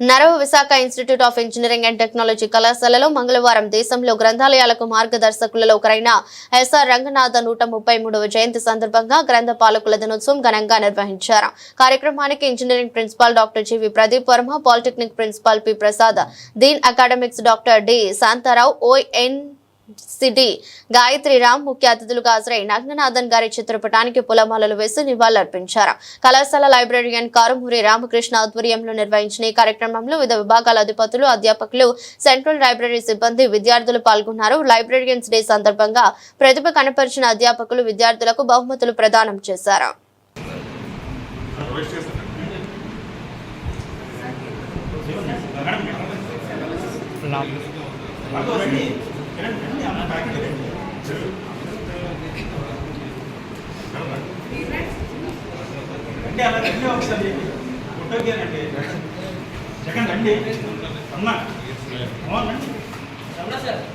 Narava Visakha Institute of Engineering and Technology కళాశాలలో మంగళవారం దేశంలో గ్రంథాలయాలకు మార్గదర్శకులలో ఒకరైన ఎస్ఆర్ రంగనాథ నూట ముప్పై మూడవ జయంతి సందర్భంగా గ్రంథ పాలకుల దినోత్సవం ఘనంగా నిర్వహించారు. కార్యక్రమానికి engineering principal doctor GV Pradeep Varma polytechnic principal P Prasad dean academics doctor D Shantarao ON CD Gayatri Ram ముఖ్య అతిథులుగా హాజరై నగ్ననాథన్ గారి చిత్రపటానికి పులమాలలు వేసి నివాళులర్పించారు. కళాశాల లైబ్రరీయన్ కారుమూరి రామకృష్ణ ఆధ్వర్యంలో నిర్వహించిన ఈ కార్యక్రమంలో వివిధ విభాగాల అధిపతులు అధ్యాపకులు సెంట్రల్ లైబ్రరీ సిబ్బంది విద్యార్థులు పాల్గొన్నారు. లైబ్రరీయన్స్ డే సందర్భంగా ప్రతిభ కనపరిచిన అధ్యాపకులు విద్యార్థులకు బహుమతులు ప్రదానం చేశారు. అంటే అలా రండి ఒకసారి ఫోటోకేనండి జగన్ రండి అన్న మోహన్ రండి పడాలి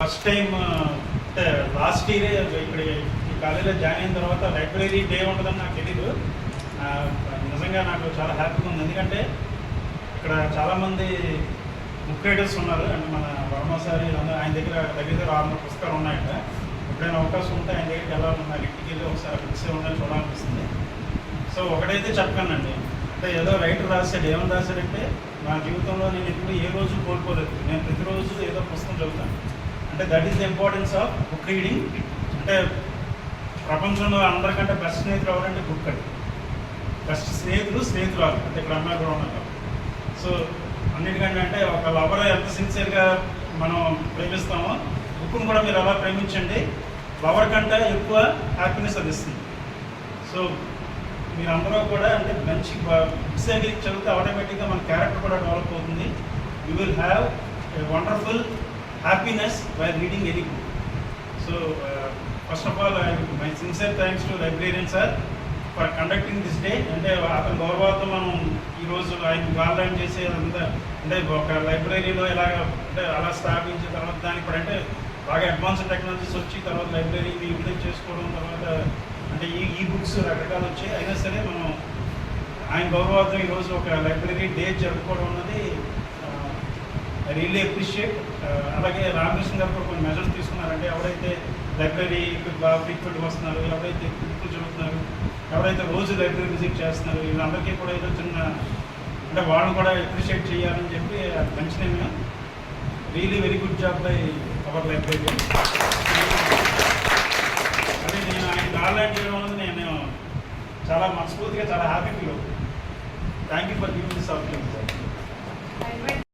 ఫస్ట్ టైం అంటే లాస్ట్ ఇయర్ ఇక్కడ ఈ కాలేజీలో జాయిన్ అయిన తర్వాత లైబ్రరీ డే ఉంటుందని నాకు తెలీదు. నిజంగా నాకు చాలా హ్యాపీగా ఉంది. ఎందుకంటే ఇక్కడ చాలామంది బుక్ రైటర్స్ ఉన్నారు. అంటే మన వర్మ ఆయన దగ్గర దగ్గర దగ్గర ఆరు పుస్తకాలు ఉన్నాయంట ఎప్పుడైనా అవకాశం ఉంటే ఆయన దగ్గరికి వెళ్ళాలని నాకు ఇంటికి వెళ్ళి ఒకసారి బుక్స్ ఏమన్నా చూడాలనిపిస్తుంది. సో ఒకటైతే చెప్పానండి. అంటే ఏదో రైటర్ రాశాడు. ఏమని రాశాడంటే నా జీవితంలో నేను ఎప్పుడు ఏ రోజు కోల్పోలేదు. నేను ప్రతిరోజు ఏదో పుస్తకం చదువుతాను. అంటే that is the importance of book reading అంటే ప్రపంచంలో అందరికంటే బెస్ట్ స్నేహితులు ఎవరంటే బుక్ అండి బెస్ట్ స్నేహితులు స్నేహితురాలు. అంటే ఇక్కడ అమ్మాయి కూడా ఉన్నారు. సో అన్నిటికంటే అంటే ఒక లవర్ ఎంత సిన్సియర్గా మనం ప్రేమిస్తామో బుక్ను కూడా మీరు అలా ప్రేమించండి. లవర్ కంటే ఎక్కువ హ్యాపీనెస్ అది ఇస్తుంది. సో మీరందరూ కూడా అంటే మంచి బుక్స్ అనేది చదివితే ఆటోమేటిక్గా మన క్యారెక్టర్ కూడా డెవలప్ అవుతుంది. You will have a wonderful happiness by reading any book so first of all my sincere thanks to librarian sir for conducting this day అంటే అతని గౌరవాలతో మనం ఈరోజు ఆయన గార్లైన్ చేసే అంతా అంటే ఒక లైబ్రరీలో ఎలాగ అంటే అలా స్థాపించిన తర్వాత దానికి కూడా అంటే బాగా అడ్వాన్స్ టెక్నాలజీస్ వచ్చి తర్వాత లైబ్రరీని యూటిలైజ్ చేసుకోవడం తర్వాత అంటే ఈ ఈ బుక్స్ రకరకాలు వచ్చాయి. అయినా సరే మనం ఆయన గౌరవార్థం ఈరోజు ఒక లైబ్రరీ డే జరుపుకోవడం అన్నది రియల్లీ అప్రిషియేట్ అలాగే రామకృష్ణ గారు కూడా కొన్ని మెజర్స్ తీసుకున్నారంటే ఎవరైతే లైబ్రరీకి బాగా ఫ్రీక్వెంట్గా వస్తున్నారు ఎవరైతే చదువుతున్నారు ఎవరైతే రోజు లైబ్రరీ విజిట్ చేస్తున్నారు వీళ్ళందరికీ కూడా ఏదో చిన్న అంటే వాళ్ళని కూడా అప్రిషియేట్ చేయాలని చెప్పి అది మంచి నేను really very good job by our library అదే నేను ఆయన గార్లాండ్ చేయడం అనేది నేను చాలా మనస్ఫూర్తిగా చాలా హ్యాపీ ఫీల్ అవుతుంది. Thank you for giving this opportunity sir